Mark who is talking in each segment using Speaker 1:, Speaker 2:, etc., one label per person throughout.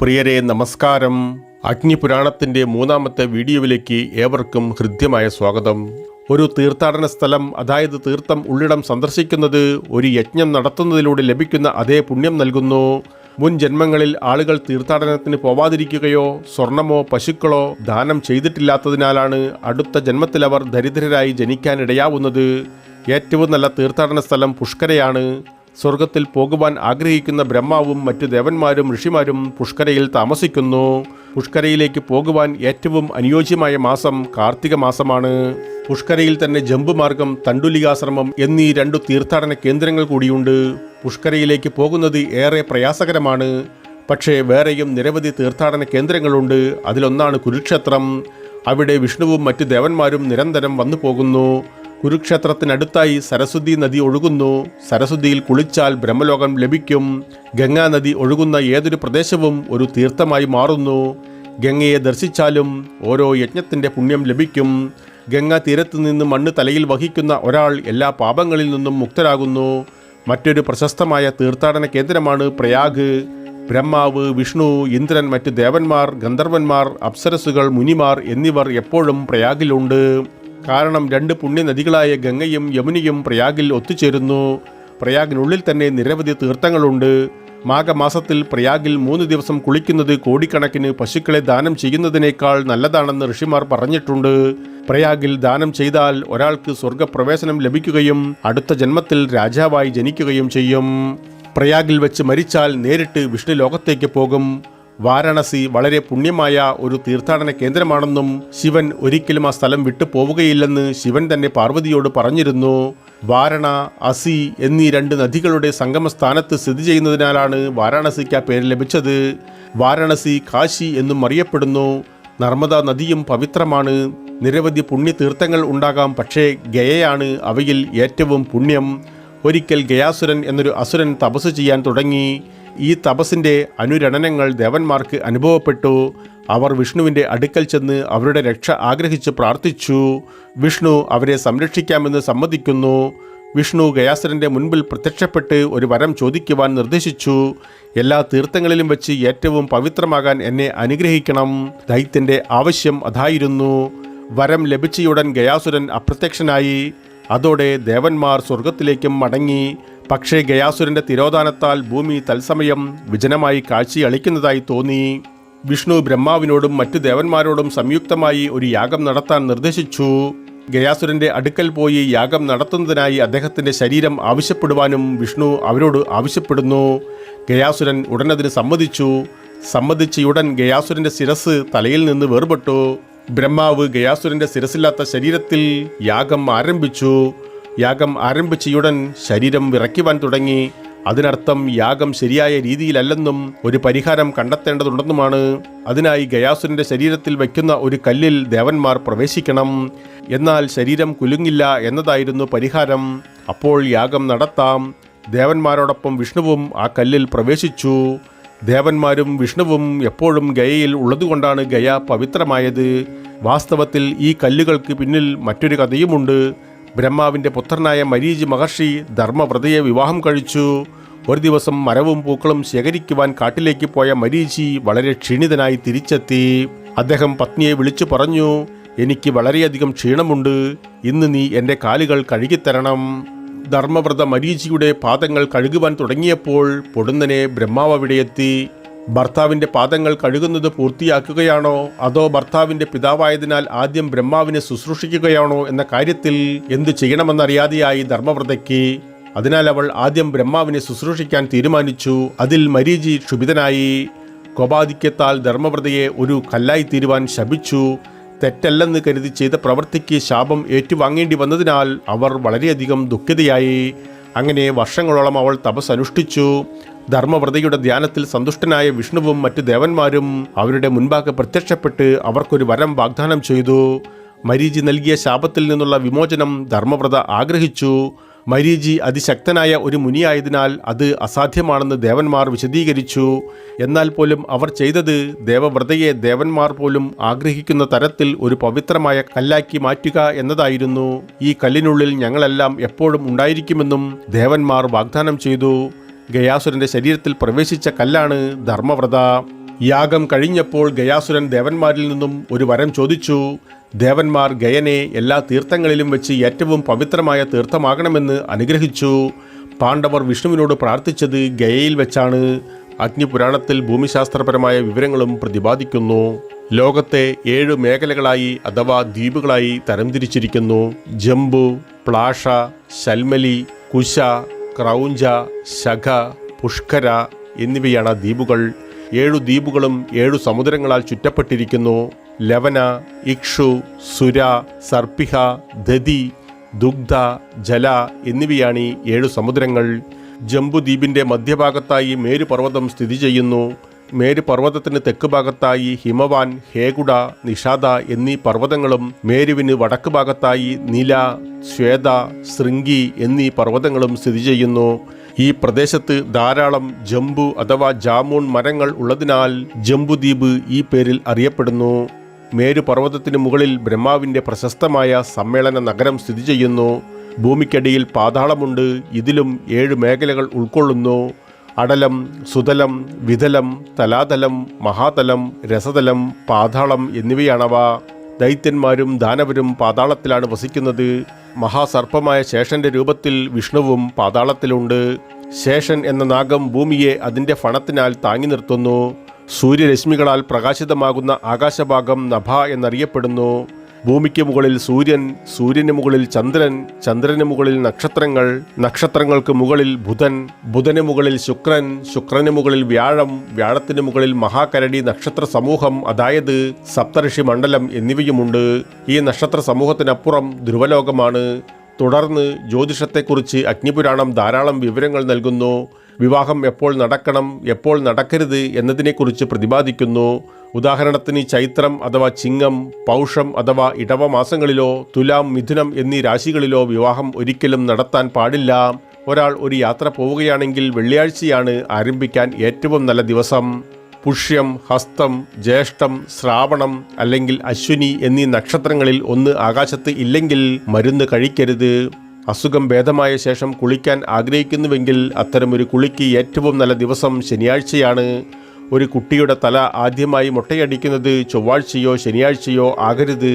Speaker 1: പ്രിയരെ നമസ്കാരം. അഗ്നിപുരാണത്തിന്റെ മൂന്നാമത്തെ വീഡിയോയിലേക്ക് ഏവർക്കും ഹൃദ്യമായ സ്വാഗതം. ഒരു തീർത്ഥാടന സ്ഥലം അതായത് തീർത്ഥം ഉള്ളിടം സന്ദർശിക്കുന്നത് ഒരു യജ്ഞം നടത്തുന്നതിലൂടെ ലഭിക്കുന്ന അതേ പുണ്യം നൽകുന്നു. മുൻ ജന്മങ്ങളിൽ ആളുകൾ തീർത്ഥാടനത്തിന് പോവാതിരിക്കുകയോ സ്വർണമോ പശുക്കളോ ദാനം ചെയ്തിട്ടില്ലാത്തതിനാലാണ് അടുത്ത ജന്മത്തിൽ അവർ ദരിദ്രരായി ജനിക്കാനിടയാവുന്നത് ഏറ്റവും നല്ല തീർത്ഥാടന സ്ഥലം പുഷ്കരയാണ്. സ്വർഗത്തിൽ പോകുവാൻ ആഗ്രഹിക്കുന്ന ബ്രഹ്മാവും മറ്റു ദേവന്മാരും ഋഷിമാരും പുഷ്കരയിൽ താമസിക്കുന്നു. പുഷ്കരയിലേക്ക് പോകുവാൻ ഏറ്റവും അനുയോജ്യമായ മാസം കാർത്തിക മാസമാണ്. പുഷ്കരയിൽ തന്നെ ജമ്പുമാർഗം തണ്ടുലികാശ്രമം എന്നീ രണ്ടു തീർത്ഥാടന കേന്ദ്രങ്ങൾ കൂടിയുണ്ട്. പുഷ്കരയിലേക്ക് പോകുന്നത് ഏറെ പ്രയാസകരമാണ്. പക്ഷേ വേറെയും നിരവധി തീർത്ഥാടന കേന്ദ്രങ്ങളുണ്ട്. അതിലൊന്നാണ് കുരുക്ഷേത്രം. അവിടെ വിഷ്ണുവും മറ്റു ദേവന്മാരും നിരന്തരം വന്നു പോകുന്നു കുരുക്ഷേത്രത്തിനടുത്തായി സരസ്വതി നദി ഒഴുകുന്നു. സരസ്വതിയിൽ കുളിച്ചാൽ ബ്രഹ്മലോകം ലഭിക്കും. ഗംഗാ നദി ഒഴുകുന്ന ഏതൊരു പ്രദേശവും ഒരു തീർത്ഥമായി മാറുന്നു. ഗംഗയെ ദർശിച്ചാലും ഓരോ യജ്ഞത്തിന്റെ പുണ്യം ലഭിക്കും. ഗംഗാ തീരത്ത് നിന്ന് മണ്ണ് തലയിൽ വഹിക്കുന്ന ഒരാൾ എല്ലാ പാപങ്ങളിൽ നിന്നും മുക്തരാകുന്നു. മറ്റൊരു പ്രശസ്തമായ തീർത്ഥാടന കേന്ദ്രമാണ് പ്രയാഗ്. ബ്രഹ്മാവ് വിഷ്ണു ഇന്ദ്രൻ മറ്റു ദേവന്മാർ ഗന്ധർവന്മാർ അപ്സരസുകൾ മുനിമാർ എന്നിവർ എപ്പോഴും പ്രയാഗിലുണ്ട്. കാരണം രണ്ട് പുണ്യനദികളായ ഗംഗയും യമുനയും പ്രയാഗിൽ ഒത്തുചേരുന്നു. പ്രയാഗിനുള്ളിൽ തന്നെ നിരവധി തീർത്ഥങ്ങളുണ്ട്. മാഘമാസത്തിൽ പ്രയാഗിൽ മൂന്ന് ദിവസം കുളിക്കുന്നത് കോടിക്കണക്കിന് പശുക്കളെ ദാനം ചെയ്യുന്നതിനേക്കാൾ നല്ലതാണെന്ന് ഋഷിമാർ പറഞ്ഞിട്ടുണ്ട്. പ്രയാഗിൽ ദാനം ചെയ്താൽ ഒരാൾക്ക് സ്വർഗപ്രവേശനം ലഭിക്കുകയും അടുത്ത ജന്മത്തിൽ രാജാവായി ജനിക്കുകയും ചെയ്യും. പ്രയാഗിൽ വെച്ച് മരിച്ചാൽ നേരിട്ട് വിഷ്ണു ലോകത്തേക്ക് പോകും. വാരാണസി വളരെ പുണ്യമായ ഒരു തീർത്ഥാടന കേന്ദ്രമാണെന്നും ശിവൻ ഒരിക്കലും ആ സ്ഥലം വിട്ടു പോവുകയില്ലെന്ന് ശിവൻ തന്നെ പാർവതിയോട് പറഞ്ഞിരുന്നു. വാരണ അസി എന്നീ രണ്ട് നദികളുടെ സംഗമസ്ഥാനത്ത് സ്ഥിതി ചെയ്യുന്നതിനാലാണ് വാരാണസിക്ക് ആ പേര് ലഭിച്ചത്. വാരാണസി കാശി എന്നും അറിയപ്പെടുന്നു. നർമ്മദ നദിയും പവിത്രമാണ്. നിരവധി പുണ്യതീർത്ഥങ്ങൾ ഉണ്ടാകാം. പക്ഷേ ഗയയാണ് അവയിൽ ഏറ്റവും പുണ്യം. ഒരിക്കൽ ഗയാസുരൻ എന്നൊരു അസുരൻ തപസ് ചെയ്യാൻ തുടങ്ങി. ഈ തപസ്സിന്റെ അനുരണനങ്ങൾ ദേവന്മാർക്ക് അനുഭവപ്പെട്ടു. അവർ വിഷ്ണുവിന്റെ അടുക്കൽ ചെന്ന് അവരുടെ രക്ഷ ആഗ്രഹിച്ച് പ്രാർത്ഥിച്ചു. വിഷ്ണു അവരെ സംരക്ഷിക്കാമെന്ന് സമ്മതിക്കുന്നു. വിഷ്ണു ഗയാസുരന്റെ മുൻപിൽ പ്രത്യക്ഷപ്പെട്ട് ഒരു വരം ചോദിക്കുവാൻ നിർദ്ദേശിച്ചു. എല്ലാ തീർത്ഥങ്ങളിലും വെച്ച് ഏറ്റവും പവിത്രമാകാൻ എന്നെ അനുഗ്രഹിക്കണം. ദൈത്യന്റെ ആവശ്യം അതായിരുന്നു. വരം ലഭിച്ചയുടൻ ഗയാസുരൻ അപ്രത്യക്ഷനായി. അതോടെ ദേവന്മാർ സ്വർഗത്തിലേക്കും മടങ്ങി. പക്ഷേ ഗയാസുരന്റെ തിരോധാനത്താൽ ഭൂമി തത്സമയം വിജനമായി കാഴ്ചയളിക്കുന്നതായി തോന്നി. വിഷ്ണു ബ്രഹ്മാവിനോടും മറ്റു ദേവന്മാരോടും സംയുക്തമായി ഒരു യാഗം നടത്താൻ നിർദ്ദേശിച്ചു. ഗയാസുരന്റെ അടുക്കൽ പോയി യാഗം നടത്തുന്നതിനായി അദ്ദേഹത്തിന്റെ ശരീരം ആവശ്യപ്പെടുവാനും വിഷ്ണു അവരോട് ആവശ്യപ്പെടുന്നു. ഗയാസുരൻ ഉടനതിന് സമ്മതിച്ചു. സമ്മതിച്ചയുടൻ ഗയാസുരന്റെ ശിരസ് തലയിൽ നിന്ന് വേർപെട്ടു. ബ്രഹ്മാവ് ഗയാസുരന്റെ ശിരസില്ലാത്ത ശരീരത്തിൽ യാഗം ആരംഭിച്ചു. യാഗം ആരംഭിച്ചയുടൻ ശരീരം വിറയ്ക്കുവാൻ തുടങ്ങി. അതിനർത്ഥം യാഗം ശരിയായ രീതിയിലല്ലെന്നും ഒരു പരിഹാരം കണ്ടെത്തേണ്ടതുണ്ടെന്നുമാണ്. അതിനായി ഗയാസുരന്റെ ശരീരത്തിൽ വയ്ക്കുന്ന ഒരു കല്ലിൽ ദേവന്മാർ പ്രവേശിക്കണം. എന്നാൽ ശരീരം കുലുങ്ങില്ല എന്നതായിരുന്നു പരിഹാരം. അപ്പോൾ യാഗം നടത്താം. ദേവന്മാരോടൊപ്പം വിഷ്ണുവും ആ കല്ലിൽ പ്രവേശിച്ചു. ദേവന്മാരും വിഷ്ണുവും എപ്പോഴും ഗയയിൽ ഉള്ളതുകൊണ്ടാണ് ഗയ പവിത്രമായത്. വാസ്തവത്തിൽ ഈ കല്ലുകൾക്ക് പിന്നിൽ മറ്റൊരു കഥയുമുണ്ട്. ബ്രഹ്മാവിന്റെ പുത്രനായ മരീജ് മഹർഷി ധർമ്മവ്രതയെ വിവാഹം കഴിച്ചു. ഒരു ദിവസം മരവും പൂക്കളും ശേഖരിക്കുവാൻ കാട്ടിലേക്ക് പോയ മരീചി വളരെ ക്ഷീണിതനായി തിരിച്ചെത്തി. അദ്ദേഹം പത്നിയെ വിളിച്ചു പറഞ്ഞു എനിക്ക് വളരെയധികം ക്ഷീണമുണ്ട്. ഇന്ന് നീ എന്റെ കാലുകൾ കഴുകിത്തരണം. ധർമ്മവ്രത മരീചിയുടെ പാദങ്ങൾ കഴുകുവാൻ തുടങ്ങിയപ്പോൾ പൊടുന്നനെ ബ്രഹ്മാവ് അവിടെയെത്തി ഭർത്താവിന്റെ പാദങ്ങൾ കഴുകുന്നത് പൂർത്തിയാക്കുകയാണോ? അതോ ഭർത്താവിന്റെ പിതാവായതിനാൽ ആദ്യം ബ്രഹ്മാവിനെ ശുശ്രൂഷിക്കുകയാണോ എന്ന കാര്യത്തിൽ എന്തു ചെയ്യണമെന്നറിയാതെയായി ധർമ്മവ്രതയ്ക്ക്. അതിനാൽ അവൾ ആദ്യം ബ്രഹ്മാവിനെ ശുശ്രൂഷിക്കാൻ തീരുമാനിച്ചു. അതിൽ മരീചി ക്ഷുഭിതനായി. കോപാധിക്യത്താൽ ധർമ്മവ്രതയെ ഒരു കല്ലായി തീരുവാൻ ശപിച്ചു. തെറ്റല്ലെന്ന് കരുതി ചെയ്ത പ്രവൃത്തിക്ക് ശാപം ഏറ്റുവാങ്ങേണ്ടി വന്നതിനാൽ അവർ വളരെയധികം ദുഃഖിതയായി. അങ്ങനെ വർഷങ്ങളോളം അവൾ തപസ് അനുഷ്ഠിച്ചു ധർമ്മവ്രതയുടെ ധ്യാനത്തിൽ സന്തുഷ്ടനായ വിഷ്ണുവും മറ്റു ദേവന്മാരും അവരുടെ മുൻപാകെ പ്രത്യക്ഷപ്പെട്ട് അവർക്കൊരു വരം വാഗ്ദാനം ചെയ്തു. മരീചി നൽകിയ ശാപത്തിൽ നിന്നുള്ള വിമോചനം ധർമ്മവ്രത ആഗ്രഹിച്ചു. മരീചി അതിശക്തനായ ഒരു മുനിയായതിനാൽ അത് അസാധ്യമാണെന്ന് ദേവന്മാർ വിശദീകരിച്ചു. എന്നാൽ പോലും അവർ ചെയ്തത് ദേവവ്രതയെ ദേവന്മാർ പോലും ആഗ്രഹിക്കുന്ന തരത്തിൽ ഒരു പവിത്രമായ കല്ലാക്കി മാറ്റുക എന്നതായിരുന്നു. ഈ കല്ലിനുള്ളിൽ ഞങ്ങളെല്ലാം എപ്പോഴും ഉണ്ടായിരിക്കുമെന്നും ദേവന്മാർ വാഗ്ദാനം ചെയ്തു. ഗയാസുരന്റെ ശരീരത്തിൽ പ്രവേശിച്ച കല്ലാണ് ധർമ്മവ്രത. യാഗം കഴിഞ്ഞപ്പോൾ ഗയാസുരൻ ദേവന്മാരിൽ നിന്നും ഒരു വരം ചോദിച്ചു ദേവന്മാർ ഗയനെ എല്ലാ തീർത്ഥങ്ങളിലും വെച്ച് ഏറ്റവും പവിത്രമായ തീർത്ഥമാകണമെന്ന് അനുഗ്രഹിച്ചു. പാണ്ഡവർ വിഷ്ണുവിനോട് പ്രാർത്ഥിച്ചത് ഗയയിൽ വെച്ചാണ്. അഗ്നിപുരാണത്തിൽ ഭൂമിശാസ്ത്രപരമായ വിവരങ്ങളും പ്രതിപാദിക്കുന്നു. ലോകത്തെ ഏഴ് മേഖലകളായി അഥവാ ദ്വീപുകളായി തരംതിരിച്ചിരിക്കുന്നു. ജംബു പ്ലാഷ ശൽമലി കുശ ക്രൗഞ്ച ശഖ പുഷ്കര എന്നിവയാണ് ദ്വീപുകൾ. ഏഴു ദ്വീപുകളും ഏഴു സമുദ്രങ്ങളാൽ ചുറ്റപ്പെട്ടിരിക്കുന്നു. ലവന ഇക്ഷു സുര സർപ്പിഹ ദതി ദുഗ്ധ ജല എന്നിവയാണ് ഈ ഏഴു സമുദ്രങ്ങൾ. ജംബുദ്വീപിന്റെ മധ്യഭാഗത്തായി മേരുപർവതം സ്ഥിതി ചെയ്യുന്നു. മേരുപർവതത്തിന് തെക്ക് ഭാഗത്തായി ഹിമവാൻ ഹേഗുഡ നിഷാദ എന്നീ പർവതങ്ങളും മേരുവിന് വടക്ക് ഭാഗത്തായി നില ശ്വേത ശൃംഗി എന്നീ പർവതങ്ങളും സ്ഥിതി ചെയ്യുന്നു. ഈ പ്രദേശത്ത് ധാരാളം ജംബു അഥവാ ജാമൂൺ മരങ്ങൾ ഉള്ളതിനാൽ ജംബുദ്വീപ് ഈ പേരിൽ അറിയപ്പെടുന്നു. മേരുപർവതത്തിന് മുകളിൽ ബ്രഹ്മാവിന്റെ പ്രശസ്തമായ സമ്മേളന നഗരം സ്ഥിതി ചെയ്യുന്നു. ഭൂമിക്കടിയിൽ പാതാളമുണ്ട്. ഇതിലും ഏഴ് മേഖലകൾ ഉൾക്കൊള്ളുന്നു. അടലം സുതലം വിതലം തലാതലം മഹാതലം രസതലം പാതാളം എന്നിവയാണവ. ദൈത്യന്മാരും ദാനവരും പാതാളത്തിലാണ് വസിക്കുന്നത്. മഹാസർപ്പമായ ശേഷന്റെ രൂപത്തിൽ വിഷ്ണുവും പാതാളത്തിലുണ്ട്. ശേഷൻ എന്ന നാഗം ഭൂമിയെ അതിന്റെ ഫണത്തിനാൽ താങ്ങി നിർത്തുന്നു. സൂര്യരശ്മികളാൽ പ്രകാശിതമാകുന്ന ആകാശഭാഗം നഭ എന്നറിയപ്പെടുന്നു. ഭൂമിക്ക് മുകളിൽ സൂര്യൻ സൂര്യന് മുകളിൽ ചന്ദ്രൻ ചന്ദ്രന് മുകളിൽ നക്ഷത്രങ്ങൾ നക്ഷത്രങ്ങൾക്ക് മുകളിൽ ബുധൻ ബുധന് മുകളിൽ ശുക്രൻ ശുക്രന് മുകളിൽ വ്യാഴം വ്യാഴത്തിന് മുകളിൽ മഹാകരടി നക്ഷത്ര സമൂഹം അതായത് സപ്തഋഷി മണ്ഡലം എന്നിവയുമുണ്ട്. ഈ നക്ഷത്ര സമൂഹത്തിനപ്പുറം ധ്രുവലോകമാണ്. തുടർന്ന് ജ്യോതിഷത്തെക്കുറിച്ച് അഗ്നിപുരാണം ധാരാളം വിവരങ്ങൾ നൽകുന്നു. വിവാഹം എപ്പോൾ നടക്കണം എപ്പോൾ നടക്കരുത് എന്നതിനെക്കുറിച്ച് പ്രതിപാദിക്കുന്നു. ഉദാഹരണത്തിന് ചൈത്രം അഥവാ ചിങ്ങം പൗഷം അഥവാ ഇടവ മാസങ്ങളിലോ തുലാം മിഥുനം എന്നീ രാശികളിലോ വിവാഹം ഒരിക്കലും നടത്താൻ പാടില്ല. ഒരാൾ ഒരു യാത്ര പോവുകയാണെങ്കിൽ വെള്ളിയാഴ്ചയാണ് ആരംഭിക്കാൻ ഏറ്റവും നല്ല ദിവസം. പുഷ്യം ഹസ്തം ജ്യേഷ്ഠം ശ്രാവണം അല്ലെങ്കിൽ അശ്വിനി എന്നീ നക്ഷത്രങ്ങളിൽ ഒന്ന് ആകാശത്ത് ഇല്ലെങ്കിൽ മരുന്ന് കഴിക്കരുത്. അസുഖം ഭേദമായ ശേഷം കുളിക്കാൻ ആഗ്രഹിക്കുന്നുവെങ്കിൽ അത്തരമൊരു കുളിക്ക് ഏറ്റവും നല്ല ദിവസം ശനിയാഴ്ചയാണ്. ഒരു കുട്ടിയുടെ തല ആദ്യമായി മുട്ടയടിക്കുന്നത് ചൊവ്വാഴ്ചയോ ശനിയാഴ്ചയോ ആകരുത്.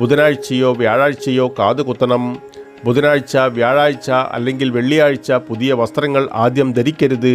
Speaker 1: ബുധനാഴ്ചയോ വ്യാഴാഴ്ചയോ കാതുകുത്തണം ബുധനാഴ്ച വ്യാഴാഴ്ച അല്ലെങ്കിൽ വെള്ളിയാഴ്ച പുതിയ വസ്ത്രങ്ങൾ ആദ്യം ധരിക്കരുത്.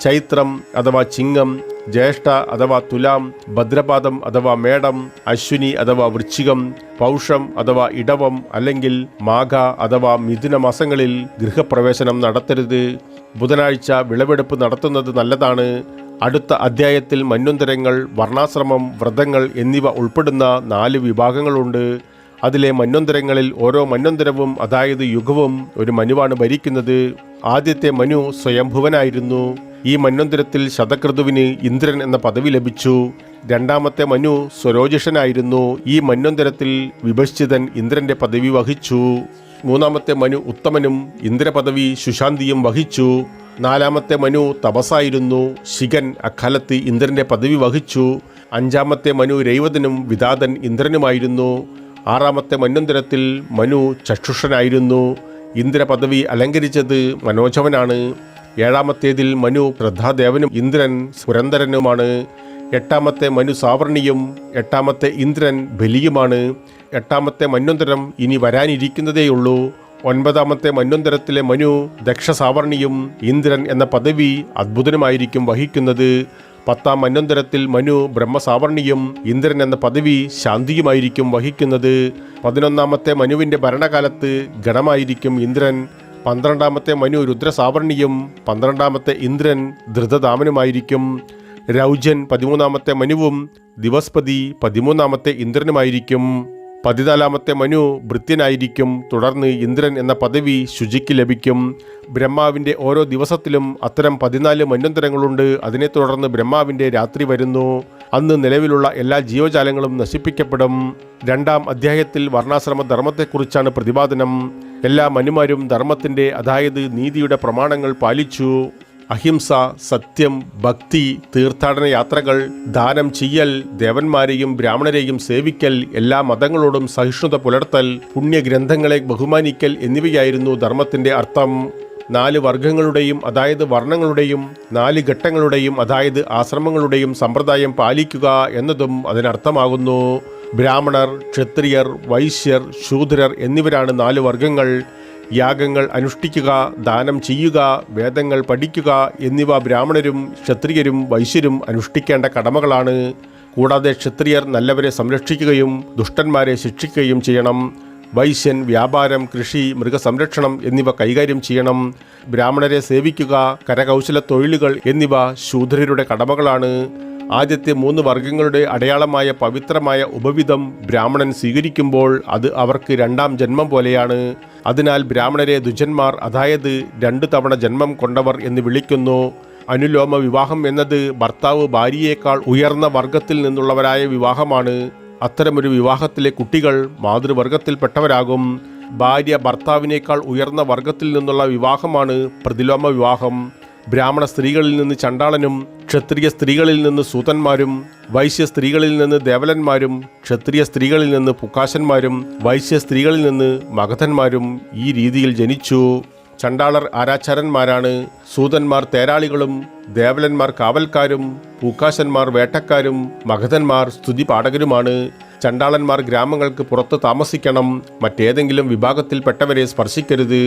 Speaker 1: ചൈത്രം അഥവാ ചിങ്ങം ജ്യേഷ്ഠ അഥവാ തുലാം ഭദ്രപാദം അഥവാ മേടം അശ്വിനി അഥവാ വൃശ്ചികം പൗഷം അഥവാ ഇടവം അല്ലെങ്കിൽ മാഘ അഥവാ മിഥുന മാസങ്ങളിൽ ഗൃഹപ്രവേശനം നടത്തരുത്. ബുധനാഴ്ച വിളവെടുപ്പ് നടത്തുന്നത് നല്ലതാണ്. അടുത്ത അധ്യായത്തിൽ മന്വന്തരങ്ങൾ വർണാശ്രമം വ്രതങ്ങൾ എന്നിവ ഉൾപ്പെടുന്ന നാല് വിഭാഗങ്ങളുണ്ട്. അതിലെ മന്വന്തരങ്ങളിൽ ഓരോ മന്വന്തരവും അതായത് യുഗവും ഒരു മനുവാണ് ഭരിക്കുന്നത്. ആദ്യത്തെ മനു സ്വയംഭുവനായിരുന്നു. ഈ മന്വന്തരത്തിൽ ശതക്രതുവിന് ഇന്ദ്രൻ എന്ന പദവി ലഭിച്ചു. രണ്ടാമത്തെ മനു സ്വരോജിഷനായിരുന്നു. ഈ മന്വന്തരത്തിൽ വിഭജിതൻ ഇന്ദ്രന്റെ പദവി വഹിച്ചു. മൂന്നാമത്തെ മനു ഉത്തമനും ഇന്ദ്രപദവി സുശാന്തിയും വഹിച്ചു. നാലാമത്തെ മനു തപസായിരുന്നു ശിഖൻ അക്കാലത്ത് ഇന്ദ്രന്റെ പദവി വഹിച്ചു. അഞ്ചാമത്തെ മനു രൈവതനും വിദാതൻ ഇന്ദ്രനുമായിരുന്നു. ആറാമത്തെ മന്വന്തരത്തിൽ മനു ചക്ഷുഷനായിരുന്നു. ഇന്ദ്രപദവി അലങ്കരിച്ചത് മനോജവനാണ്. ഏഴാമത്തേതിൽ മനു പ്രധാദേവനും ഇന്ദ്രൻ സുരന്ദരനുമാണ് എട്ടാമത്തെ മനു സാവർണിയും എട്ടാമത്തെ ഇന്ദ്രൻ ബലിയുമാണ്. എട്ടാമത്തെ മന്വന്തരം ഇനി വരാനിരിക്കുന്നതേയുള്ളൂ. ഒൻപതാമത്തെ മന്വന്തരത്തിലെ മനു ദക്ഷസാവർണിയും ഇന്ദ്രൻ എന്ന പദവി അത്ഭുതനുമായിരിക്കും വഹിക്കുന്നത്. പത്താം മന്വന്തരത്തിൽ മനു ബ്രഹ്മസാവർണിയും ഇന്ദ്രൻ എന്ന പദവി ശാന്തിയുമായിരിക്കും വഹിക്കുന്നത്. പതിനൊന്നാമത്തെ മനുവിന്റെ ഭരണകാലത്ത് ഗണമായിരിക്കും ഇന്ദ്രൻ. പന്ത്രണ്ടാമത്തെ മനു രുദ്രസാവർണിയും പന്ത്രണ്ടാമത്തെ ഇന്ദ്രൻ ധൃതദാമനുമായിരിക്കും രൗജൻ പതിമൂന്നാമത്തെ മനുവും ദിവസ്പതി പതിമൂന്നാമത്തെ ഇന്ദ്രനുമായിരിക്കും. പതിനാലാമത്തെ മനു ഭൃത്യനായിരിക്കും. തുടർന്ന് ഇന്ദ്രൻ എന്ന പദവി ശുചിക്ക് ലഭിക്കും. ബ്രഹ്മാവിന്റെ ഓരോ ദിവസത്തിലും അത്തരം പതിനാല് മന്വന്തരങ്ങളുണ്ട് അതിനെ തുടർന്ന് ബ്രഹ്മാവിന്റെ രാത്രി വരുന്നു. അന്ന് നിലവിലുള്ള എല്ലാ ജീവജാലങ്ങളും നശിപ്പിക്കപ്പെടും. രണ്ടാം അധ്യായത്തിൽ വർണാശ്രമ ധർമ്മത്തെക്കുറിച്ചാണ് പ്രതിപാദനം. എല്ലാ മനുമാരും ധർമ്മത്തിന്റെ അതായത് നീതിയുടെ പ്രമാണങ്ങൾ പാലിച്ചു. അഹിംസ സത്യം ഭക്തി തീർത്ഥാടന യാത്രകൾ ദാനം ചെയ്യൽ ദേവന്മാരെയും ബ്രാഹ്മണരെയും സേവിക്കൽ എല്ലാ മതങ്ങളോടും സഹിഷ്ണുത പുലർത്തൽ പുണ്യഗ്രന്ഥങ്ങളെ ബഹുമാനിക്കൽ എന്നിവയായിരുന്നു ധർമ്മത്തിന്റെ അർത്ഥം. നാല് വർഗങ്ങളുടെയും അതായത് വർണങ്ങളുടെയും നാല് ഘട്ടങ്ങളുടെയും അതായത് ആശ്രമങ്ങളുടെയും സമ്പ്രദായം പാലിക്കുക എന്നതും അതിനർത്ഥമാകുന്നു. ബ്രാഹ്മണർ ക്ഷത്രിയർ വൈശ്യർ ശൂദ്രർ എന്നിവരാണ് നാല് വർഗങ്ങൾ യാഗങ്ങൾ അനുഷ്ഠിക്കുക ദാനം ചെയ്യുക വേദങ്ങൾ പഠിക്കുക എന്നിവ ബ്രാഹ്മണരും ക്ഷത്രിയരും വൈശ്യരും അനുഷ്ഠിക്കേണ്ട കടമകളാണ്. കൂടാതെ ക്ഷത്രിയർ നല്ലവരെ സംരക്ഷിക്കുകയും ദുഷ്ടന്മാരെ ശിക്ഷിക്കുകയും ചെയ്യണം. വൈശ്യൻ വ്യാപാരം കൃഷി മൃഗസംരക്ഷണം എന്നിവ കൈകാര്യം ചെയ്യണം. ബ്രാഹ്മണരെ സേവിക്കുക കരകൗശല തൊഴിലുകൾ എന്നിവ ശൂദ്രരുടെ കടമകളാണ്. ആദ്യത്തെ മൂന്ന് വർഗങ്ങളുടെ അടയാളമായ പവിത്രമായ ഉപവിധം ബ്രാഹ്മണൻ സ്വീകരിക്കുമ്പോൾ അത് അവർക്ക് രണ്ടാം ജന്മം പോലെയാണ്. അതിനാൽ ബ്രാഹ്മണരെ ദുജന്മാർ അതായത് രണ്ടു തവണ ജന്മം കൊണ്ടവർ എന്ന് വിളിക്കുന്നു. അനുലോമ വിവാഹം എന്നത് ഭർത്താവ് ഭാര്യയേക്കാൾ ഉയർന്ന വർഗത്തിൽ നിന്നുള്ളവരായ വിവാഹമാണ്. അത്തരമൊരു വിവാഹത്തിലെ കുട്ടികൾ മാതൃവർഗത്തിൽപ്പെട്ടവരാകും. ഭാര്യ ഭർത്താവിനേക്കാൾ ഉയർന്ന വർഗത്തിൽ നിന്നുള്ള വിവാഹമാണ് പ്രതിലോമ വിവാഹം. ബ്രാഹ്മണ സ്ത്രീകളിൽ നിന്ന് ചണ്ടാളനും ക്ഷത്രിയ സ്ത്രീകളിൽ നിന്ന് സൂതന്മാരും വൈശ്യ സ്ത്രീകളിൽ നിന്ന് ദേവലന്മാരും ക്ഷത്രിയ സ്ത്രീകളിൽ നിന്ന് പുക്കാശന്മാരും വൈശ്യ സ്ത്രീകളിൽ നിന്ന് മഗധന്മാരും ഈ രീതിയിൽ ജനിച്ചു. ചണ്ടാളർ ആരാച്ചാരന്മാരാണ് സൂതന്മാർ തേരാളികളും ദേവലന്മാർ കാവൽക്കാരും പൂക്കാശന്മാർ വേട്ടക്കാരും മഗധന്മാർ സ്തുതി പാടകരുമാണ് ചണ്ടാളന്മാർ ഗ്രാമങ്ങൾക്ക് പുറത്ത് താമസിക്കണം മറ്റേതെങ്കിലും വിഭാഗത്തിൽപ്പെട്ടവരെ സ്പർശിക്കരുത്.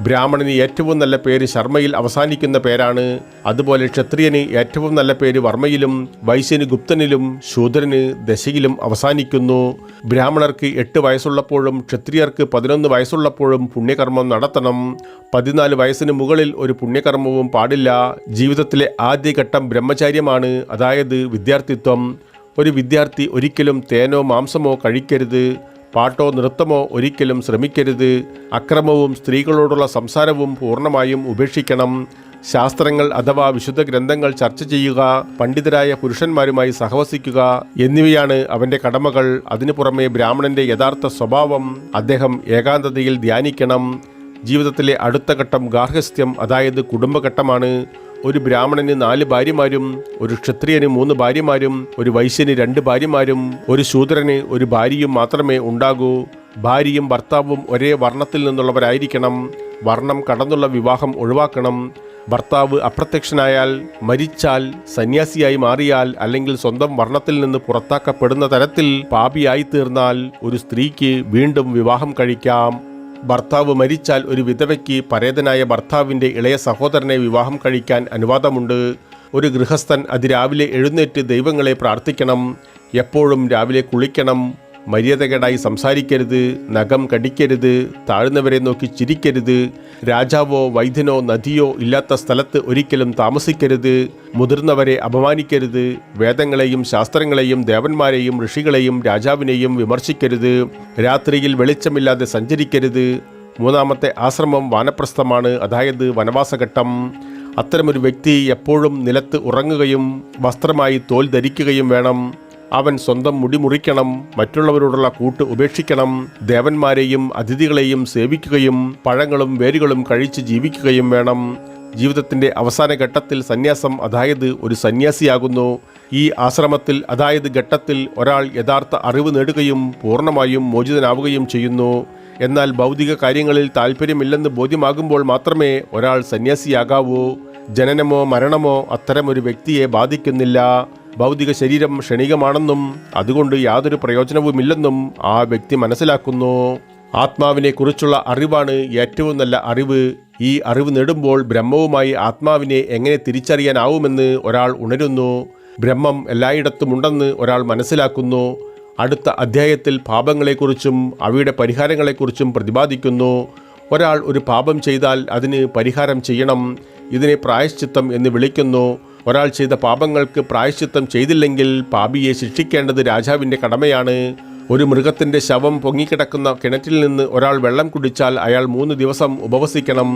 Speaker 1: ബ്രാഹ്മണന് ഏറ്റവും നല്ല പേര് ശർമ്മയിൽ അവസാനിക്കുന്ന പേരാണ്. അതുപോലെ ക്ഷത്രിയന് ഏറ്റവും നല്ല പേര് വർമ്മയിലും വൈശ്യന് ഗുപ്തനിലും ശൂദ്രന് ദശയിലും അവസാനിക്കുന്നു. ബ്രാഹ്മണർക്ക് എട്ട് വയസ്സുള്ളപ്പോഴും ക്ഷത്രിയർക്ക് പതിനൊന്ന് വയസ്സുള്ളപ്പോഴും പുണ്യകർമ്മം നടത്തണം. പതിനാല് വയസ്സിന് മുകളിൽ ഒരു പുണ്യകർമ്മവും പാടില്ല. ജീവിതത്തിലെ ആദ്യഘട്ടം ബ്രഹ്മചാര്യമാണ്. അതായത് വിദ്യാർത്ഥിത്വം. ഒരു വിദ്യാർത്ഥി ഒരിക്കലും തേനോ മാംസമോ കഴിക്കരുത്. പാട്ടോ നൃത്തമോ ഒരിക്കലും ശ്രമിക്കരുത്. അക്രമവും സ്ത്രീകളോടുള്ള സംസാരവും പൂർണമായും ഉപേക്ഷിക്കണം. ശാസ്ത്രങ്ങൾ അഥവാ വിശുദ്ധ ഗ്രന്ഥങ്ങൾ ചർച്ച ചെയ്യുക പണ്ഡിതരായ പുരുഷന്മാരുമായി സഹവസിക്കുക എന്നിവയാണ് അവന്റെ കടമകൾ. അതിനു പുറമെ ബ്രാഹ്മണന്റെ യഥാർത്ഥ സ്വഭാവം അദ്ദേഹം ഏകാന്തതയിൽ ധ്യാനിക്കണം. ജീവിതത്തിലെ അടുത്ത ഘട്ടം ഗാർഹസ്ഥ്യം അതായത് കുടുംബഘട്ടമാണ്. ഒരു ബ്രാഹ്മണന് നാല് ഭാര്യമാരും ഒരു ക്ഷത്രിയന് മൂന്ന് ഭാര്യമാരും ഒരു വൈശ്യന് രണ്ട് ഭാര്യമാരും ഒരു ശൂദ്രന് ഒരു ഭാര്യയും മാത്രമേ ഉണ്ടാകൂ. ഭാര്യയും ഭർത്താവും ഒരേ വർണത്തിൽ നിന്നുള്ളവരായിരിക്കണം. വർണം കടന്നുള്ള വിവാഹം ഒഴിവാക്കണം. ഭർത്താവ് അപ്രത്യക്ഷനായാൽ മരിച്ചാൽ സന്യാസിയായി മാറിയാൽ അല്ലെങ്കിൽ സ്വന്തം വർണത്തിൽ നിന്ന് പുറത്താക്കപ്പെടുന്ന തരത്തിൽ പാപിയായി തീർന്നാൽ ഒരു സ്ത്രീക്ക് വീണ്ടും വിവാഹം കഴിക്കാം. ഭർത്താവ് മരിച്ചാൽ ഒരു വിധവയ്ക്ക് പരേതനായ ഭർത്താവിന്റെ ഇളയ സഹോദരനെ വിവാഹം കഴിക്കാൻ അനുവാദമുണ്ട്. ഒരു ഗൃഹസ്ഥൻ അതിരാവിലെ എഴുന്നേറ്റ് ദൈവങ്ങളെ പ്രാർത്ഥിക്കണം. എപ്പോഴും രാവിലെ കുളിക്കണം. മര്യാദകേടായി സംസാരിക്കരുത് നഖം കടിക്കരുത് താഴ്ന്നവരെ നോക്കി ചിരിക്കരുത് രാജാവോ വൈദ്യനോ നദിയോ ഇല്ലാത്ത സ്ഥലത്ത് ഒരിക്കലും താമസിക്കരുത് മുതിർന്നവരെ അപമാനിക്കരുത് വേദങ്ങളെയും ശാസ്ത്രങ്ങളെയും ദേവന്മാരെയും ഋഷികളെയും രാജാവിനെയും വിമർശിക്കരുത് രാത്രിയിൽ വെളിച്ചമില്ലാതെ സഞ്ചരിക്കരുത്. മൂന്നാമത്തെ ആശ്രമം വാനപ്രസ്ഥമാണ് അതായത് വനവാസഘട്ടം. അത്തരമൊരു വ്യക്തി എപ്പോഴും നിലത്ത് ഉറങ്ങുകയും വസ്ത്രമായി തോൽ ധരിക്കുകയും വേണം. അവൻ സ്വന്തം മുടി മുറിക്കണം മറ്റുള്ളവരോടുള്ള കൂട്ട് ഉപേക്ഷിക്കണം ദേവന്മാരെയും അതിഥികളെയും സേവിക്കുകയും പഴങ്ങളും വേരുകളും കഴിച്ച് ജീവിക്കുകയും വേണം. ജീവിതത്തിന്റെ അവസാന ഘട്ടത്തിൽ സന്യാസം അതായത് ഒരു സന്യാസിയാകുന്നു. ഈ ആശ്രമത്തിൽ അതായത് ഘട്ടത്തിൽ ഒരാൾ യഥാർത്ഥ അറിവ് നേടുകയും പൂർണമായും മോചിതനാവുകയും ചെയ്യുന്നു. എന്നാൽ ഭൗതിക കാര്യങ്ങളിൽ താല്പര്യമില്ലെന്ന് ബോധ്യമാകുമ്പോൾ മാത്രമേ ഒരാൾ സന്യാസിയാകാവൂ. ജനനമോ മരണമോ അത്തരമൊരു വ്യക്തിയെ ബാധിക്കുന്നില്ല. ഭൗതിക ശരീരം ക്ഷണികമാണെന്നും അതുകൊണ്ട് യാതൊരു പ്രയോജനവുമില്ലെന്നും ആ വ്യക്തി മനസ്സിലാക്കുന്നു. ആത്മാവിനെ കുറിച്ചുള്ള അറിവാണ് ഏറ്റവും നല്ല അറിവ്. ഈ അറിവ് നേടുമ്പോൾ ബ്രഹ്മവുമായി ആത്മാവിനെ എങ്ങനെ തിരിച്ചറിയാനാവുമെന്ന് ഒരാൾ ഉണരുന്നു. ബ്രഹ്മം എല്ലായിടത്തുമുണ്ടെന്ന് ഒരാൾ മനസ്സിലാക്കുന്നു. അടുത്ത അധ്യായത്തിൽ പാപങ്ങളെക്കുറിച്ചും അവയുടെ പരിഹാരങ്ങളെക്കുറിച്ചും പ്രതിപാദിക്കുന്നു. ഒരാൾ ഒരു പാപം ചെയ്താൽ അതിന് പരിഹാരം ചെയ്യണം. ഇതിനെ പ്രായശ്ചിത്തം എന്ന് വിളിക്കുന്നു. ഒരാൾ ചെയ്ത പാപങ്ങൾക്ക് പ്രായശ്ചിത്തം ചെയ്തില്ലെങ്കിൽ പാപിയെ ശിക്ഷിക്കേണ്ടത് രാജാവിന്റെ കടമയാണ്. ഒരു മൃഗത്തിന്റെ ശവം പൊങ്ങിക്കിടക്കുന്ന കിണറ്റിൽ നിന്ന് ഒരാൾ വെള്ളം കുടിച്ചാൽ അയാൾ മൂന്ന് ദിവസം ഉപവസിക്കണം.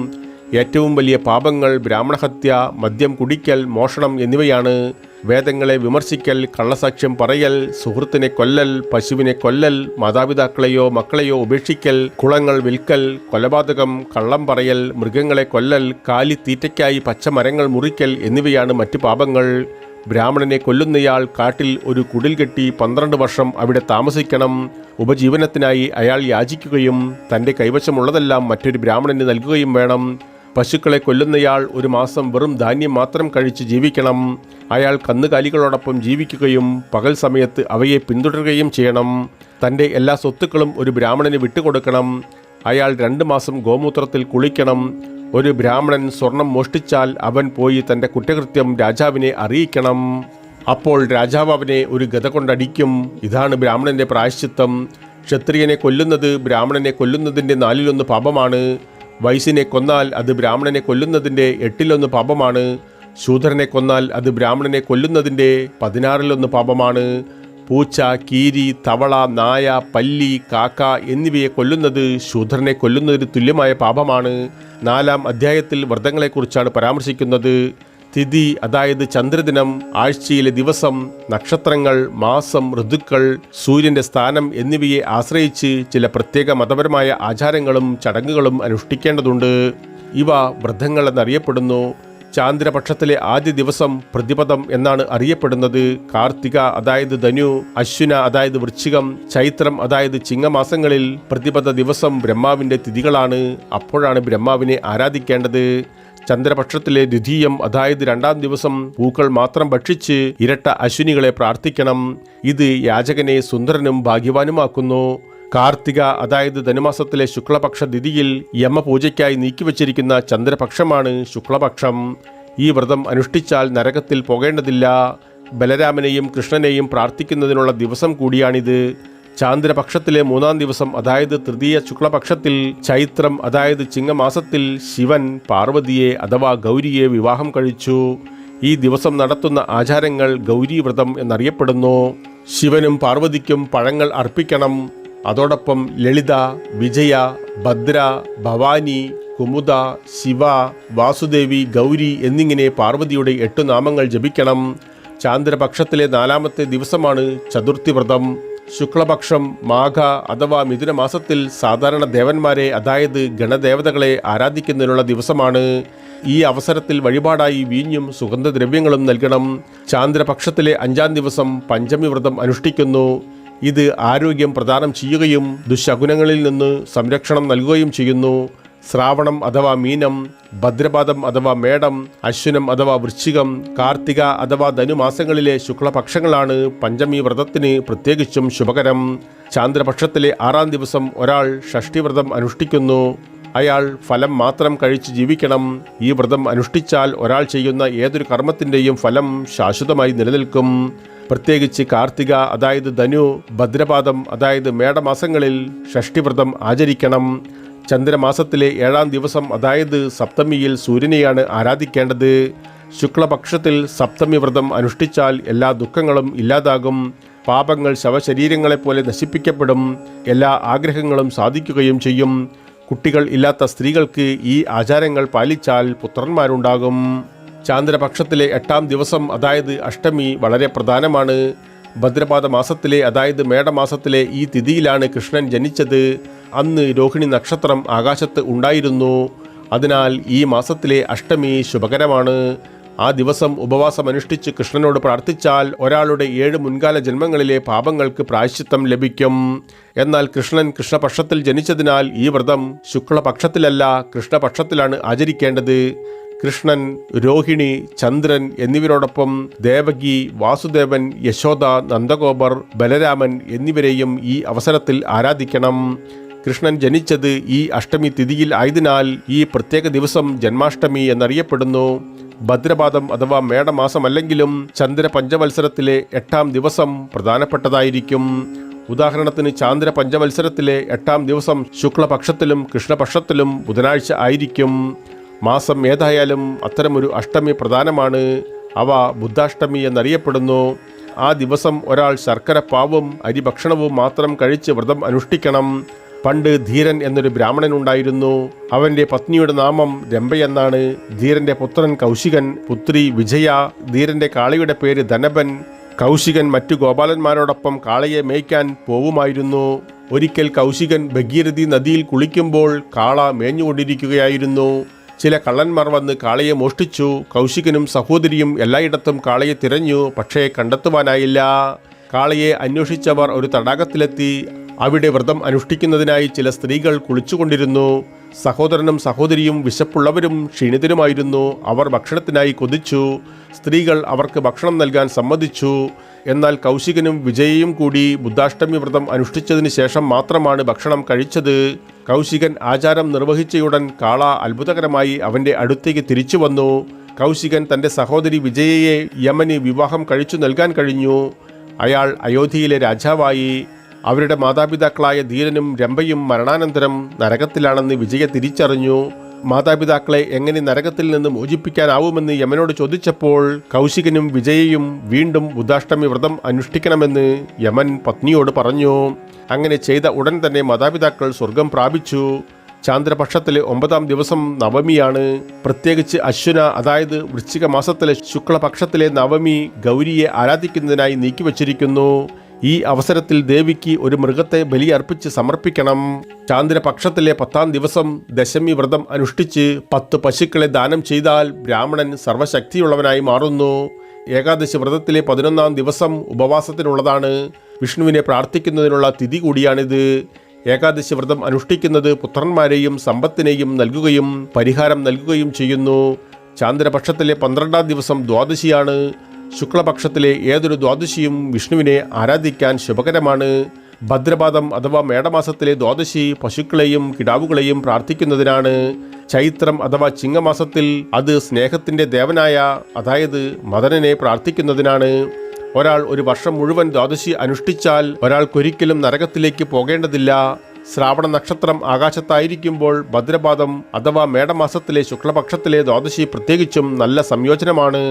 Speaker 1: ഏറ്റവും വലിയ പാപങ്ങൾ ബ്രാഹ്മണഹത്യ മദ്യം കുടിക്കൽ മോഷണം എന്നിവയാണ്. വേദങ്ങളെ വിമർശിക്കൽ കള്ളസാക്ഷ്യം പറയൽ സുഹൃത്തിനെ കൊല്ലൽ പശുവിനെ കൊല്ലൽ മാതാപിതാക്കളെയോ മക്കളെയോ ഉപേക്ഷിക്കൽ കുളങ്ങൾ വിൽക്കൽ കൊലപാതകം കള്ളം പറയൽ മൃഗങ്ങളെ കൊല്ലൽ കാലി തീറ്റയ്ക്കായി പച്ചമരങ്ങൾ മുറിക്കൽ എന്നിവയാണ് മറ്റു പാപങ്ങൾ. ബ്രാഹ്മണനെ കൊല്ലുന്നയാൾ കാട്ടിൽ ഒരു കുടിൽ കെട്ടി പന്ത്രണ്ട് വർഷം അവിടെ താമസിക്കണം. ഉപജീവനത്തിനായി അയാൾ യാചിക്കുകയും തന്റെ കൈവശമുള്ളതെല്ലാം മറ്റൊരു ബ്രാഹ്മണന് നൽകുകയും വേണം. പശുക്കളെ കൊല്ലുന്നയാൾ ഒരു മാസം വെറും ധാന്യം മാത്രം കഴിച്ച് ജീവിക്കണം. അയാൾ കന്നുകാലികളോടൊപ്പം ജീവിക്കുകയും പകൽ സമയത്ത് അവയെ പിന്തുടരുകയും ചെയ്യണം. തന്റെ എല്ലാ സ്വത്തുക്കളും ഒരു ബ്രാഹ്മണന് വിട്ടുകൊടുക്കണം. അയാൾ രണ്ട് മാസം ഗോമൂത്രത്തിൽ കുളിക്കണം. ഒരു ബ്രാഹ്മണൻ സ്വർണം മോഷ്ടിച്ചാൽ അവൻ പോയി തന്റെ കുറ്റകൃത്യം രാജാവിനെ അറിയിക്കണം. അപ്പോൾ രാജാവ് അവനെ ഒരു ഗത കൊണ്ടടിക്കും. ഇതാണ് ബ്രാഹ്മണന്റെ പ്രായശ്ചിത്തം. ക്ഷത്രിയനെ കൊല്ലുന്നത് ബ്രാഹ്മണനെ കൊല്ലുന്നതിന്റെ നാലിലൊന്ന് പാപമാണ്. വൈശ്യനെ കൊന്നാൽ അത് ബ്രാഹ്മണനെ കൊല്ലുന്നതിന്റെ എട്ടിലൊന്ന് പാപമാണ്. ശൂദ്രനെ കൊന്നാൽ അത് ബ്രാഹ്മണനെ കൊല്ലുന്നതിന്റെ പതിനാറിലൊന്ന് പാപമാണ്. പൂച്ച കീരി തവള നായ പല്ലി കാക്ക എന്നിവയെ കൊല്ലുന്നത് ശൂദ്രനെ കൊല്ലുന്നതിന് തുല്യമായ പാപമാണ്. നാലാം അധ്യായത്തിൽ വ്രതങ്ങളെക്കുറിച്ചാണ് പരാമർശിക്കുന്നത്. തിഥി അതായത് ചന്ദ്രദിനം ആഴ്ചയിലെ ദിവസം നക്ഷത്രങ്ങൾ മാസം ഋതുക്കൾ സൂര്യന്റെ സ്ഥാനം എന്നിവയെ ആശ്രയിച്ച് ചില പ്രത്യേക മതപരമായ ആചാരങ്ങളും ചടങ്ങുകളും അനുഷ്ഠിക്കേണ്ടതുണ്ട്. ഇവ വ്രതങ്ങൾ എന്നറിയപ്പെടുന്നു ചാന്ദ്രപക്ഷത്തിലെ ആദ്യ ദിവസം പ്രതിപദം എന്നാണ് അറിയപ്പെടുന്നത്. കാർത്തിക അതായത് ധനു അശ്വിന അതായത് വൃശ്ചികം ചൈത്രം അതായത് ചിങ്ങമാസങ്ങളിൽ പ്രതിപദ ദിവസം ബ്രഹ്മാവിന്റെ തിഥികളാണ്. അപ്പോഴാണ് ബ്രഹ്മാവിനെ ആരാധിക്കേണ്ടത്. ചന്ദ്രപക്ഷത്തിലെ ദ്വിതീയം അതായത് രണ്ടാം ദിവസം പൂക്കൾ മാത്രം ഭക്ഷിച്ച് ഇരട്ട അശ്വിനികളെ പ്രാർത്ഥിക്കണം. ഇത് യാചകനെ സുന്ദരനും ഭാഗ്യവാനുമാക്കുന്നു. കാർത്തിക അതായത് ധനുമാസത്തിലെ ശുക്ലപക്ഷ തിഥിയിൽ യമപൂജയ്ക്കായി നീക്കിവച്ചിരിക്കുന്ന ചന്ദ്രപക്ഷമാണ് ശുക്ലപക്ഷം. ഈ വ്രതം അനുഷ്ഠിച്ചാൽ നരകത്തിൽ പോകേണ്ടതില്ല. ബലരാമനെയും കൃഷ്ണനെയും പ്രാർത്ഥിക്കുന്നതിനുള്ള ദിവസം കൂടിയാണിത്. ചാന്ദ്രപക്ഷത്തിലെ മൂന്നാം ദിവസം അതായത് തൃതീയ ശുക്ലപക്ഷത്തിൽ ചൈത്രം അതായത് ചിങ്ങമാസത്തിൽ ശിവൻ പാർവതിയെ അഥവാ ഗൗരിയെ വിവാഹം കഴിച്ചു. ഈ ദിവസം നടത്തുന്ന ആചാരങ്ങൾ ഗൗരി വ്രതം എന്നറിയപ്പെടുന്നു. ശിവനും പാർവതിക്കും പഴങ്ങൾ അർപ്പിക്കണം. അതോടൊപ്പം ലളിത വിജയ ഭദ്ര ഭവാനി കുമുദ ശിവ വാസുദേവി ഗൗരി എന്നിങ്ങനെ പാർവതിയുടെ എട്ട് നാമങ്ങൾ ജപിക്കണം. ചാന്ദ്രപക്ഷത്തിലെ നാലാമത്തെ ദിവസമാണ് ചതുർത്ഥി വ്രതം ശുക്ലപക്ഷം മാഘ അഥവാ മിഥുന മാസത്തിൽ സാധാരണ ദേവന്മാരെ അതായത് ഗണദേവതകളെ ആരാധിക്കുന്നതിനുള്ള ദിവസമാണ്. ഈ അവസരത്തിൽ വഴിപാടായി വീഞ്ഞും സുഗന്ധദ്രവ്യങ്ങളും നൽകണം. ചാന്ദ്രപക്ഷത്തിലെ അഞ്ചാം ദിവസം പഞ്ചമി വ്രതം അനുഷ്ഠിക്കുന്നു. ഇത് ആരോഗ്യം പ്രദാനം ചെയ്യുകയും ദുശകുനങ്ങളിൽ നിന്ന് സംരക്ഷണം നൽകുകയും ചെയ്യുന്നു. ശ്രാവണം അഥവാ മീനം ഭദ്രപാദം അഥവാ മേടം അശ്വിനം അഥവാ വൃശ്ചികം കാർത്തിക അഥവാ ധനുമാസങ്ങളിലെ ശുക്ലപക്ഷങ്ങളാണ് പഞ്ചമി വ്രതത്തിന് പ്രത്യേകിച്ചും ശുഭകരം. ചാന്ദ്രപക്ഷത്തിലെ ആറാം ദിവസം ഒരാൾ ഷഷ്ടിവ്രതം അനുഷ്ഠിക്കുന്നു. അയാൾ ഫലം മാത്രം കഴിച്ച് ജീവിക്കണം. ഈ വ്രതം അനുഷ്ഠിച്ചാൽ ഒരാൾ ചെയ്യുന്ന ഏതൊരു കർമ്മത്തിന്റെയും ഫലം ശാശ്വതമായി നിലനിൽക്കും. പ്രത്യേകിച്ച് കാർത്തിക അതായത് ധനു ഭദ്രപാദം അതായത് മേടമാസങ്ങളിൽ ഷഷ്ടിവ്രതം ആചരിക്കണം. ചന്ദ്രമാസത്തിലെ ഏഴാം ദിവസം അതായത് സപ്തമിയിൽ സൂര്യനെയാണ് ആരാധിക്കേണ്ടത്. ശുക്ലപക്ഷത്തിൽ സപ്തമി വ്രതം അനുഷ്ഠിച്ചാൽ എല്ലാ ദുഃഖങ്ങളും ഇല്ലാതാകും. പാപങ്ങൾ ശവശരീരങ്ങളെപ്പോലെ നശിപ്പിക്കപ്പെടും. എല്ലാ ആഗ്രഹങ്ങളും സാധിക്കുകയും ചെയ്യും. കുട്ടികൾ ഇല്ലാത്ത സ്ത്രീകൾക്ക് ഈ ആചാരങ്ങൾ പാലിച്ചാൽ പുത്രന്മാരുണ്ടാകും. ചാന്ദ്രപക്ഷത്തിലെ എട്ടാം ദിവസം അതായത് അഷ്ടമി വളരെ പ്രധാനമാണ്. ഭദ്രപാദ മാസത്തിലെ അതായത് മേടമാസത്തിലെ ഈ തിഥിയിലാണ് കൃഷ്ണൻ ജനിച്ചത്. അന്ന് രോഹിണി നക്ഷത്രം ആകാശത്ത് ഉണ്ടായിരുന്നു. അതിനാൽ ഈ മാസത്തിലെ അഷ്ടമി ശുഭകരമാണ്. ആ ദിവസം ഉപവാസം അനുഷ്ഠിച്ച് കൃഷ്ണനോട് പ്രാർത്ഥിച്ചാൽ ഒരാളുടെ ഏഴ് മുൻകാല ജന്മങ്ങളിലെ പാപങ്ങൾക്ക് പ്രായശ്ചിത്തം ലഭിക്കും. എന്നാൽ കൃഷ്ണൻ കൃഷ്ണപക്ഷത്തിൽ ജനിച്ചതിനാൽ ഈ വ്രതം ശുക്ലപക്ഷത്തിലല്ല കൃഷ്ണപക്ഷത്തിലാണ് ആചരിക്കേണ്ടത്. കൃഷ്ണൻ രോഹിണി ചന്ദ്രൻ എന്നിവരോടൊപ്പം ദേവകി വാസുദേവൻ യശോദ നന്ദഗോപർ ബലരാമൻ എന്നിവരെയും ഈ അവസരത്തിൽ ആരാധിക്കണം. കൃഷ്ണൻ ജനിച്ചത് ഈ അഷ്ടമി തിഥിയിൽ ആയതിനാൽ ഈ പ്രത്യേക ദിവസം ജന്മാഷ്ടമി എന്നറിയപ്പെടുന്നു. ഭദ്രപാദം അഥവാ മേടമാസമല്ലെങ്കിലും ചന്ദ്ര പഞ്ചവത്സരത്തിലെ എട്ടാം ദിവസം പ്രധാനപ്പെട്ടതായിരിക്കും. ഉദാഹരണത്തിന് ചാന്ദ്ര പഞ്ചവത്സരത്തിലെ എട്ടാം ദിവസം ശുക്ലപക്ഷത്തിലും കൃഷ്ണപക്ഷത്തിലും ബുധനാഴ്ച ആയിരിക്കും. മാസം ഏതായാലും അത്തരമൊരു അഷ്ടമി പ്രധാനമാണ്. അവ ബുദ്ധാഷ്ടമി എന്നറിയപ്പെടുന്നു. ആ ദിവസം ഒരാൾ ശർക്കര പാവും അരിഭക്ഷണവും മാത്രം കഴിച്ച് വ്രതം അനുഷ്ഠിക്കണം. പണ്ട് ധീരൻ എന്നൊരു ബ്രാഹ്മണൻ ഉണ്ടായിരുന്നു. അവന്റെ പത്നിയുടെ നാമം രംഭയെന്നാണ് ധീരന്റെ പുത്രൻ കൗശികൻ പുത്രി വിജയ ധീരന്റെ കാളിയുടെ പേര് ധനബൻ. കൗശികൻ മറ്റു ഗോപാലന്മാരോടൊപ്പം കാളയെ മേയ്ക്കാൻ പോവുമായിരുന്നു. ഒരിക്കൽ കൗശികൻ ഭഗീരഥി നദിയിൽ കുളിക്കുമ്പോൾ കാള മേഞ്ഞുകൊണ്ടിരിക്കുകയായിരുന്നു. ചില കള്ളന്മാർ വന്ന് കാളയെ മോഷ്ടിച്ചു. കൗശികനും സഹോദരിയും എല്ലായിടത്തും കാളയെ തിരഞ്ഞു പക്ഷേ കണ്ടെത്തുവാനായില്ല. കാളയെ അന്വേഷിച്ചവർ ഒരു തടാകത്തിലെത്തി. അവിടെ വ്രതം അനുഷ്ഠിക്കുന്നതിനായി ചില സ്ത്രീകൾ കുളിച്ചുകൊണ്ടിരുന്നു. സഹോദരനും സഹോദരിയും വിശപ്പുള്ളവരും ക്ഷീണിതരുമായിരുന്നു. അവർ ഭക്ഷണത്തിനായി കൊതിച്ചു. സ്ത്രീകൾ അവർക്ക് ഭക്ഷണം നൽകാൻ സമ്മതിച്ചു. എന്നാൽ കൗശികനും വിജയയും കൂടി ബുദ്ധാഷ്ടമി വ്രതം അനുഷ്ഠിച്ചതിന് ശേഷം മാത്രമാണ് ഭക്ഷണം കഴിച്ചത്. കൗശികൻ ആചാരം നിർവഹിച്ചയുടൻ കാള അത്ഭുതകരമായി അവന്റെ അടുത്തേക്ക് തിരിച്ചു വന്നു. കൗശികൻ തന്റെ സഹോദരി വിജയയെ യമന് വിവാഹം കഴിച്ചു നൽകാൻ കഴിഞ്ഞു. അയാൾ അയോധ്യയിലെ രാജാവായി. അവരുടെ മാതാപിതാക്കളായ ധീരനും രംഭയും മരണാനന്തരം നരകത്തിലാണെന്ന് വിജയ തിരിച്ചറിഞ്ഞു. മാതാപിതാക്കളെ എങ്ങനെ നരകത്തിൽ നിന്ന് മോചിപ്പിക്കാനാവുമെന്ന് യമനോട് ചോദിച്ചപ്പോൾ കൗശികനും വിജയയും വീണ്ടും ബുദ്ധാഷ്ടമി വ്രതം അനുഷ്ഠിക്കണമെന്ന് യമൻ പത്നിയോട് പറഞ്ഞു. അങ്ങനെ ചെയ്ത ഉടൻ തന്നെ മാതാപിതാക്കൾ സ്വർഗം പ്രാപിച്ചു. ചാന്ദ്രപക്ഷത്തിലെ ഒമ്പതാം ദിവസം നവമിയാണ്. പ്രത്യേകിച്ച് അശ്വന അതായത് വൃശ്ചിക മാസത്തിലെ ശുക്ലപക്ഷത്തിലെ നവമി ഗൗരിയെ ആരാധിക്കുന്നതിനായി നീക്കിവച്ചിരിക്കുന്നു. ഈ അവസരത്തിൽ ദേവിക്ക് ഒരു മൃഗത്തെ ബലിയർപ്പിച്ച് സമർപ്പിക്കണം. ചാന്ദ്രപക്ഷത്തിലെ പത്താം ദിവസം ദശമി വ്രതം അനുഷ്ഠിച്ച് പത്ത് പശുക്കളെ ദാനം ചെയ്താൽ ബ്രാഹ്മണൻ സർവശക്തിയുള്ളവനായി മാറുന്നു. ഏകാദശി വ്രതത്തിലെ പതിനൊന്നാം ദിവസം ഉപവാസത്തിനുള്ളതാണ്. വിഷ്ണുവിനെ പ്രാർത്ഥിക്കുന്നതിനുള്ള തിഥി കൂടിയാണിത്. ഏകാദശി വ്രതം അനുഷ്ഠിക്കുന്നത് പുത്രന്മാരെയും സമ്പത്തിനെയും നൽകുകയും പരിഹാരം നൽകുകയും ചെയ്യുന്നു. ചാന്ദ്രപക്ഷത്തിലെ പന്ത്രണ്ടാം ദിവസം ദ്വാദശിയാണ്. ശുക്ലപക്ഷത്തിലെ ഏതൊരു ദ്വാദശിയും വിഷ്ണുവിനെ ആരാധിക്കാൻ ശുഭകരമാണ്. ഭദ്രപാദം അഥവാ മേടമാസത്തിലെ ദ്വാദശി പശുക്കളെയും കിടാവുകളെയും പ്രാർത്ഥിക്കുന്നതിനാണ്. ചൈത്രം അഥവാ ചിങ്ങമാസത്തിൽ അത് സ്നേഹത്തിന്റെ ദേവനായ അതായത് മദനനെ പ്രാർത്ഥിക്കുന്നതിനാണ്. ഒരാൾ ഒരു വർഷം മുഴുവൻ ദ്വാദശി അനുഷ്ഠിച്ചാൽ ഒരാൾക്കൊരിക്കലും നരകത്തിലേക്ക് പോകേണ്ടതില്ല. ശ്രാവണ നക്ഷത്രം ആകാശത്തായിരിക്കുമ്പോൾ ഭദ്രപാദം അഥവാ മേടമാസത്തിലെ ശുക്ലപക്ഷത്തിലെ ദ്വാദശി പ്രത്യേകിച്ചും നല്ല സംയോജനമാണ്.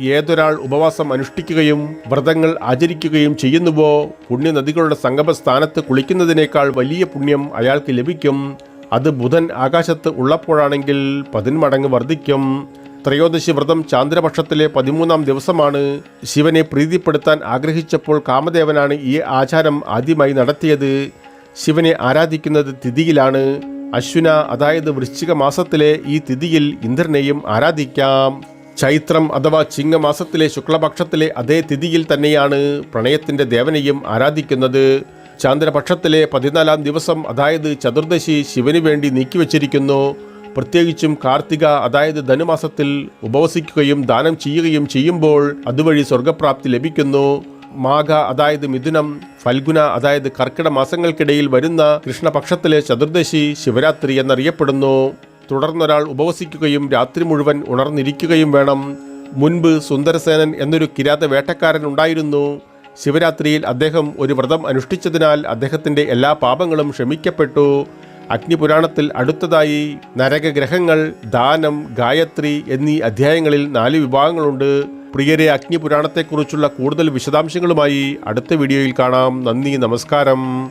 Speaker 1: ഏതൊരാൾ ഉപവാസം അനുഷ്ഠിക്കുകയും വ്രതങ്ങൾ ആചരിക്കുകയും ചെയ്യുന്നുവോ പുണ്യനദികളുടെ സംഗമ സ്ഥാനത്ത് കുളിക്കുന്നതിനേക്കാൾ വലിയ പുണ്യം അയാൾക്ക് ലഭിക്കും. അത് ബുധൻ ആകാശത്ത് ഉള്ളപ്പോഴാണെങ്കിൽ പതിന്മടങ്ങ് വർദ്ധിക്കും. ത്രയോദശി വ്രതം ചാന്ദ്രപക്ഷത്തിലെ പതിമൂന്നാം ദിവസമാണ്. ശിവനെ പ്രീതിപ്പെടുത്താൻ ആഗ്രഹിച്ചപ്പോൾ കാമദേവനാണ് ഈ ആചാരം ആദ്യമായി നടത്തിയത്. ശിവനെ ആരാധിക്കുന്നത് തിഥിയിലാണ്. അശ്വിന അതായത് വൃശ്ചിക മാസത്തിലെ ഈ തിഥിയിൽ ഇന്ദ്രനെയും ആരാധിക്കാം. ചൈത്രം അഥവാ ചിങ്ങമാസത്തിലെ ശുക്ലപക്ഷത്തിലെ അതേ തിഥിയിൽ തന്നെയാണ് പ്രണയത്തിന്റെ ദേവനെയും ആരാധിക്കുന്നത്. ചാന്ദ്രപക്ഷത്തിലെ പതിനാലാം ദിവസം അതായത് ചതുർദശി ശിവന് വേണ്ടി നീക്കിവച്ചിരിക്കുന്നു. പ്രത്യേകിച്ചും കാർത്തിക അതായത് ധനുമാസത്തിൽ ഉപവസിക്കുകയും ദാനം ചെയ്യുകയും ചെയ്യുമ്പോൾ അതുവഴി സ്വർഗപ്രാപ്തി ലഭിക്കുന്നു. മാഘ അതായത് മിഥുനം ഫൽഗുന അതായത് കർക്കിട മാസങ്ങൾക്കിടയിൽ വരുന്ന കൃഷ്ണപക്ഷത്തിലെ ചതുർദശി ശിവരാത്രി എന്നറിയപ്പെടുന്നു. തുടർന്നൊരാൾ ഉപവസിക്കുകയും രാത്രി മുഴുവൻ ഉണർന്നിരിക്കുകയും വേണം. മുൻപ് സുന്ദരസേനൻ എന്നൊരു കിരാത വേട്ടക്കാരൻ ഉണ്ടായിരുന്നു. ശിവരാത്രിയിൽ അദ്ദേഹം ഒരു വ്രതം അനുഷ്ഠിച്ചതിനാൽ അദ്ദേഹത്തിന്റെ എല്ലാ പാപങ്ങളും ക്ഷമിക്കപ്പെട്ടു. അഗ്നിപുരാണത്തിൽ അടുത്തതായി നരകഗ്രഹങ്ങൾ ദാനം ഗായത്രി എന്നീ അധ്യായങ്ങളിൽ നാല് വിഭാഗങ്ങളുണ്ട്. പ്രിയരെ അഗ്നിപുരാണത്തെക്കുറിച്ചുള്ള കൂടുതൽ വിശദാംശങ്ങളുമായി അടുത്ത വീഡിയോയിൽ കാണാം. നന്ദി നമസ്കാരം.